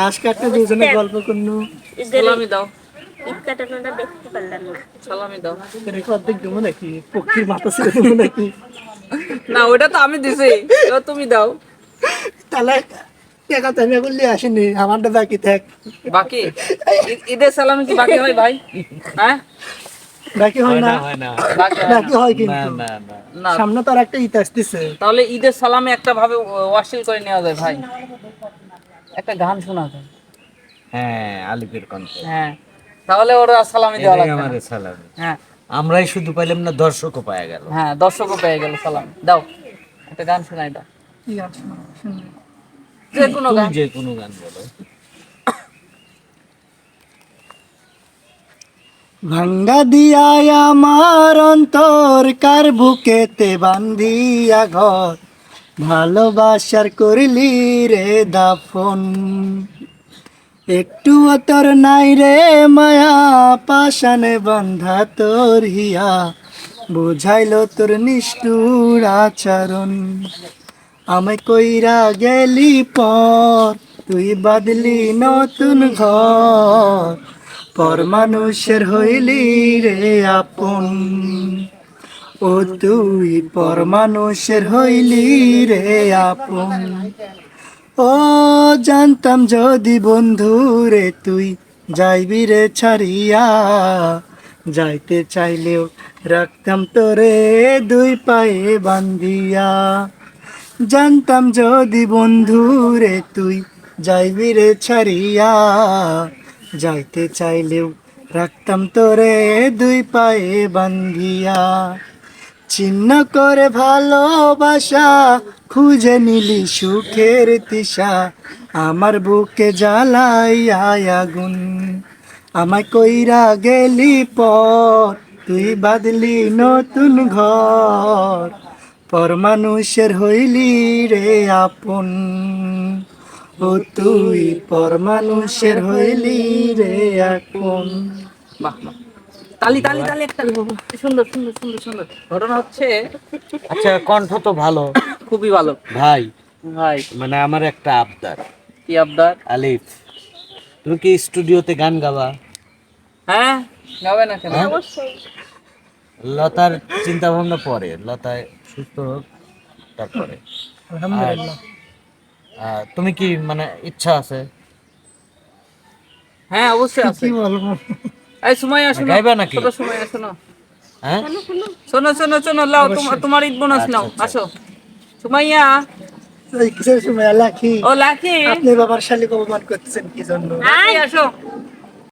ঘাস কাটতে দুজনে গল্প করনু সালামি দাও। ঈদ কাটানোটা দেখতে পারলাম না। সালামি দাও। এরকম অর্ধেক দেবো নাকি? পক্ষীর মাথা ছেড়ে দেবো নাকি? না ওটা তো আমি দিছি। তুমি দাও। তাহলে টাকা তেমনি করলে আসেনি। আমারটা বাকি থাক। বাকি? ঈদের সালামি কি বাকি হয় ভাই? হ্যাঁ? বাকি হয় না? হয় না বাকি হয় না। বাকি হয় না কিন্তু। না না না। সামনে তো আর একটা ঈদ আসতেছে। তাহলে ঈদের সালামে একটা ভাবে ওয়াসিল করে নেওয়া যায় ভাই। একটা গান শোনা যায় হ্যাঁ আলিপের কণ্ঠে। হ্যাঁ তাহলে ওরা সালামি দেওয়া লাগবে। আমার সালাম। হ্যাঁ। আমরাই শুধু পাইলাম না দর্শকও পাওয়া গেল। হ্যাঁ দর্শকও পেয়ে গেল সালাম। দাও একটা গান শোনাই দাও। কি গান? যে কোনো গান। যে কোনো গান বলো। ভাঙ্গা দিয়া আমার অন্তর কার বুকেতে বান্ধিয়া ঘর? ভালোবাসার করলি রে দাফন। একটু তোর নাই রে মায়া পাশানে বান্ধা তোর হিয়া। বুঝাইলো তোর নিষ্ঠুর আচরণ। আমি কইরা গেলি পর, তুই বাদলি নতুন ঘর। পর মানুষের হইলি রে আপন। ও তুই পর মানুষের হইলি রে আপন। ও, জানতাম যদি বন্ধু রে তুই যাইবি রে ছাড়িয়া, যাইতে চাইলেও রাখতাম তোরে দুই পায়ে বান্ধিয়া। জানতাম যদি বন্ধু রে তুই যাইবি রে ছাড়িয়া, যাইতে চাইলেও রাখতাম তোরে দুই পায়ে বান্ধিয়া। চিহ্ন করে ভালোবাসা, খুঁজে নিলি সুখের তিশা আমার বুকে জ্বালাই আগুন। আমায় কইরা গেলি পর তুই বাদলি নতুন ঘর। পর মানুষের হইলি রে আপন। ও তুই পর মানুষের হইলি রে আপন। বাহ। তালি তালি তালি একটা সুন্দর সুন্দর সুন্দর সুন্দর। ঘটনা হচ্ছে আচ্ছা কণ্ঠ তো ভালো। খুবই ভালো। ভাই ভাই। মানে আমার একটা আবদার। কি আবদার? আলিফ তুমি কি স্টুডিওতে গান গাবা? হ্যাঁ গাবে না কেন? অবশ্যই লতার চিন্তা ভাবনা পরে। লতায় সুস্থ হোক তারপরে। আলহামদুলিল্লাহ। তুমি কি মানে ইচ্ছা আছে? হ্যাঁ অবশ্যই আছে। কি বলব? এই সময় আসো গাইবা নাকি? ছোট সময় আসো না। হ্যাঁ? শোনো শোনো শোনো লাও তোমার তোমার ঈদ বোনাস নাও। আসো। সুমাইয়া। এই কিসের সময়? আল্লাহ ও লাকি আপনি বাবার শালিক অপমান করতেছেন কি জন্য? লাকি আসো।